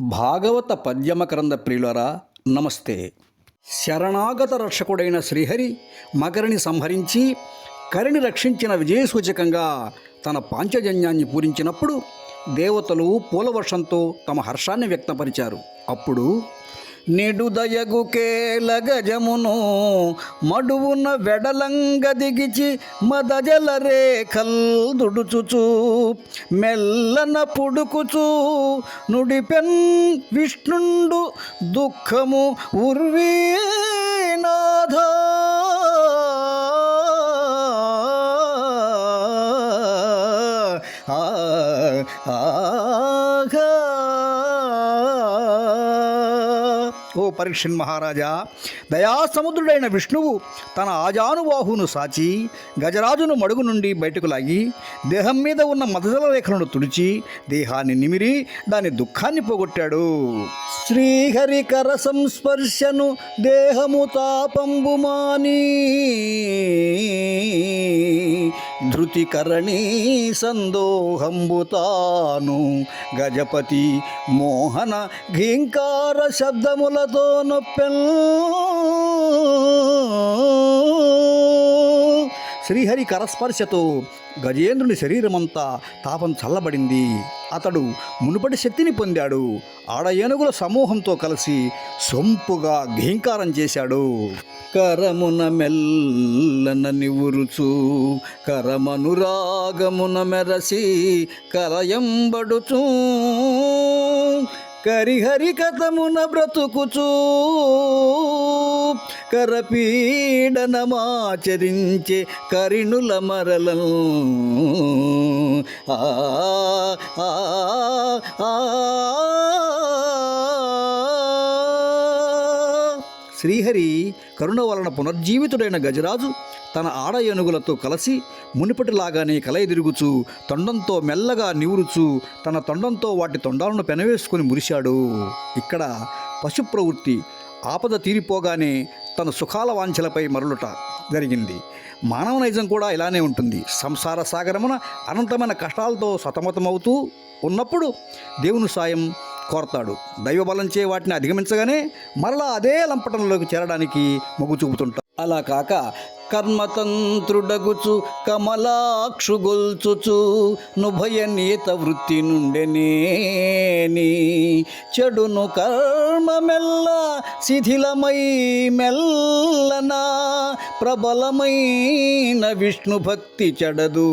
భాగవత పద్యమకరంద ప్రియులరా నమస్తే. శరణాగత రక్షకుడైన శ్రీహరి మకరిని సంహరించి కరిని రక్షించిన విజయసూచకంగా తన పాంచజన్యాన్ని పూరించినప్పుడు దేవతలు పూలవర్షంతో తమ హర్షాన్ని వ్యక్తపరిచారు. అప్పుడు నిడుదయగు కేల మడువున వెడలంగ దిగిచి మదజల రేఖల్ దుడుచుచు మెల్లన పుడుకుచు నుడిపెన్ విష్ణుండు దుఃఖము ఉర్వీనాథ ఆ. ఓ పరీక్షన్ మహారాజా దయాసముద్రుడైన విష్ణువు తన ఆజానుబాహును సాచి గజరాజును మడుగు నుండి బయటకు లాగి దేహం మీద ఉన్న మదజల రేఖలను తుడిచి దేహాన్ని నిమిరి దాని దుఃఖాన్ని పోగొట్టాడు. శ్రీహరికర సంస్పర్శను దేహము తాపంబుమాని ధృతికరణీ సందోహంబుతాను. గజపతి మోహన ఘీంకార శబ్దములతో నొప్పెల్ శ్రీహరి కరస్పర్శతో గజేంద్రుని శరీరమంతా తాపం చల్లబడింది. అతడు మునుపటి శక్తిని పొందాడు. ఆడ ఏనుగుల సమూహంతో కలిసి సొంపుగా ఘీంకారం చేశాడు. కరమున మెల్లన నివురుచు కరమనురాగమున మెరసి కలయంబడుచూ కరిహరి కథమున బ్రతుకుచూ కరపీడనమాచరించే కరిణుల మరలను ఆ, శ్రీహరి కరుణ వలన పునర్జీవితుడైన గజరాజు తన ఆడ ఏనుగులతో కలిసి మునిపటిలాగానే కలయదిరుగుచు తొండంతో మెల్లగా నివురుచు తన తొండంతో వాటి తొండాలను పెనవేసుకుని మురిశాడు. ఇక్కడ పశు ప్రవృత్తి ఆపద తీరిపోగానే తన సుఖాల వాంఛలపై మరలుట జరిగింది. మానవ నైజం కూడా ఇలానే ఉంటుంది. సంసార సాగరమున అనంతమైన కష్టాలతో సతమతమవుతూ ఉన్నప్పుడు దేవుని సాయం కోరతాడు. దైవబలంచే వాటిని అధిగమించగానే మరలా అదే లంపటంలోకి చేరడానికి మొగ్గు చూపుతుంటాడు. అలా కాక కర్మతంత్రుడగుచు కమలాక్షుగొల్చుచు నుభయ నీత వృత్తి నుండెనేని చెడును కర్మమెల్ల శిథిలమై మెల్లనా ప్రబలమైన విష్ణు భక్తి చెడదు.